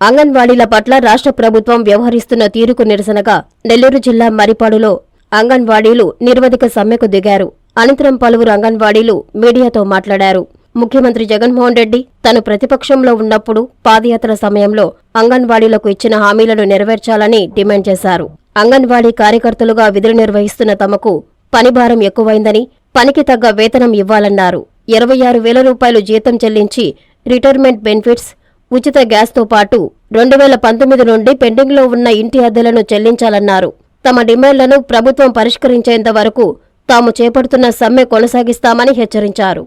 అంగన్వాడీల పట్ల రాష్ట్ర ప్రభుత్వం వ్యవహరిస్తున్న తీరుకు నిరసనగా నెల్లూరు జిల్లా మరిపాడులో అంగన్వాడీలు నిర్వధిక సమ్మెకు దిగారు. అనంతరం పలువురు అంగన్వాడీలు మీడియాతో మాట్లాడారు. ముఖ్యమంత్రి జగన్మోహన్ రెడ్డి తను ప్రతిపక్షంలో ఉన్నప్పుడు పాదయాత్ర సమయంలో అంగన్వాడీలకు ఇచ్చిన హామీలను నెరవేర్చాలని డిమాండ్ చేశారు. అంగన్వాడీ కార్యకర్తలుగా విధులు నిర్వహిస్తున్న తమకు పనిభారం ఎక్కువైందని పనికి తగ్గ వేతనం ఇవ్వాలన్నారు. ఇరవై ఆరు వేల రూపాయలు జీతం చెల్లించి రిటైర్మెంట్ బెనిఫిట్స్ ఉచిత గ్యాస్తో పాటు రెండు వేల పంతొమ్మిది నుండి పెండింగ్లో ఉన్న ఇంటి అద్దెలను చెల్లించాలన్నారు. తమ డిమాండ్లను ప్రభుత్వం పరిష్కరించేంత వరకు తాము చేపడుతున్న సమ్మె కొనసాగిస్తామని హెచ్చరించారు.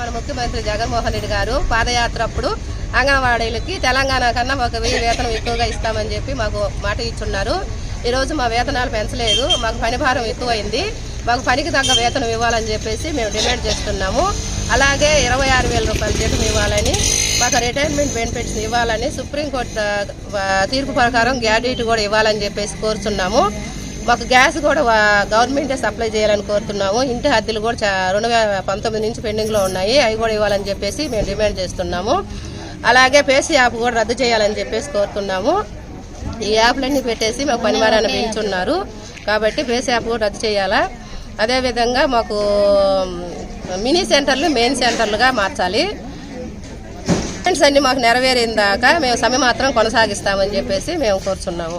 మన ముఖ్యమంత్రి జగన్మోహన్ రెడ్డి గారు పాదయాత్ర అప్పుడు అంగన్వాడీలకి తెలంగాణ కన్నా ఒక వెయ్యి వేతనం ఎక్కువగా ఇస్తామని చెప్పి మాకు మాట ఇచ్చున్నారు. ఈరోజు మా వేతనాలు పెంచలేదు మాకు పని భారం ఎక్కువైంది మాకు పనికి తగ్గ వేతనం ఇవ్వాలని చెప్పేసి మేము డిమాండ్ చేస్తున్నాము. అలాగే ఇరవై ఆరు వేల రూపాయల జీతం ఇవ్వాలని మాకు రిటైర్మెంట్ బెనిఫిట్స్ ఇవ్వాలని సుప్రీంకోర్టు తీర్పు ప్రకారం గ్యాడ్యూటీ కూడా ఇవ్వాలని చెప్పేసి కోరుతున్నాము మాకు గ్యాస్ కూడా గవర్నమెంటే సప్లై చేయాలని కోరుతున్నాము. ఇంటి హద్దులు కూడా చా- రెండు వేల పంతొమ్మిది నుంచి పెండింగ్లో ఉన్నాయి. అవి కూడా ఇవ్వాలని చెప్పేసి మేము డిమాండ్ చేస్తున్నాము. అలాగే పేసీ యాప్ కూడా రద్దు చేయాలని చెప్పేసి కోరుతున్నాము. ఈ యాప్లన్నీ పెట్టేసి మాకు పనివారాన్ని పెంచున్నారు. కాబట్టి పేసీ యాప్ కూడా రద్దు చేయాలా? అదేవిధంగా మాకు మినీ సెంటర్లు మెయిన్ సెంటర్లుగా మార్చాలి. డిమాండ్స్ అన్ని మాకు నెరవేరిన దాకా మేము సమ్మె మాత్రం కొనసాగిస్తామని చెప్పేసి మేము కోరుచున్నాము.